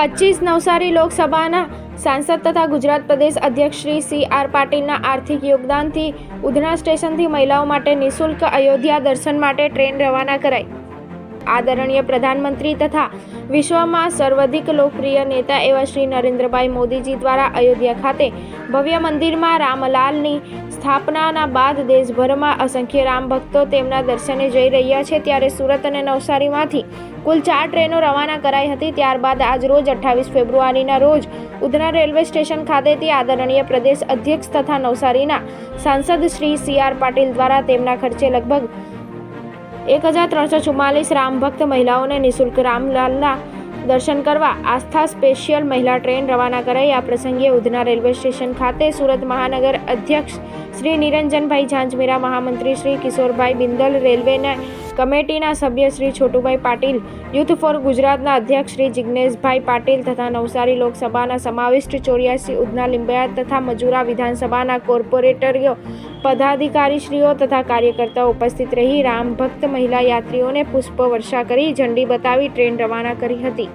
પચીસ નવસારી લોકસભાના સાંસદ તથા ગુજરાત પ્રદેશ અધ્યક્ષ શ્રી સી આર પાટીલના આર્થિક યોગદાનથી ઉધના સ્ટેશનથી મહિલાઓ માટે નિઃશુલ્ક અયોધ્યા દર્શન માટે ટ્રેન રવાના કરાઈ. આદરણીય પ્રધાનમંત્રી તથા વિશ્વમાં સર્વાધિક લોકપ્રિય નેતા એવા શ્રી નરેન્દ્રભાઈ મોદીજી દ્વારા અયોધ્યા ખાતે ભવ્ય મંદિરમાં રામલાલની સ્થાપનાના બાદ દેશભરમાં અસંખ્ય રામ ભક્તો તેમના દર્શને જઈ રહ્યા છે. ત્યારે સુરત અને નવસારીમાંથી કુલ ચાર ટ્રેનો રવાના કરાઈ હતી. ત્યારબાદ આજ રોજ અઠ્ઠાવીસ ફેબ્રુઆરીના રોજ ઉધના રેલવે સ્ટેશન ખાતેથી આદરણીય પ્રદેશ અધ્યક્ષ તથા નવસારીના સાંસદ શ્રી સી આર પાટીલ દ્વારા તેમના ખર્ચે લગભગ એક હજાર ત્રણસો ચુમ્માલીસ રામભક્ત મહિલાઓને નિઃશુલ્ક રામલાલના દર્શન કરવા આસ્થા સ્પેશિયલ મહિલા ટ્રેન રવાના કરાઈ. આ પ્રસંગે ઉધના રેલવે સ્ટેશન ખાતે સુરત મહાનગર અધ્યક્ષ શ્રી નિરંજનભાઈ ઝાંઝમીરા, મહામંત્રી શ્રી કિશોરભાઈ બિંદલ, રેલવેના કમિટીના સભ્ય શ્રી છોટુભાઈ પાટીલ, યુથ ફોર ગુજરાતના અધ્યક્ષ શ્રી જિજ્ઞેશભાઈ પાટીલ તથા નવસારી લોકસભાના સમાવિષ્ટ ચોર્યાસી ઉધના લિંબયા તથા મજૂરા વિધાનસભાના કોર્પોરેટરીઓ પદાધિકારીશ્રીઓ તથા કાર્યકર્તાઓ ઉપસ્થિત રહી રામ ભક્ત મહિલા યાત્રીઓને પુષ્પ વર્ષા કરી ઝંડી બતાવી ટ્રેન રવાના કરી હતી.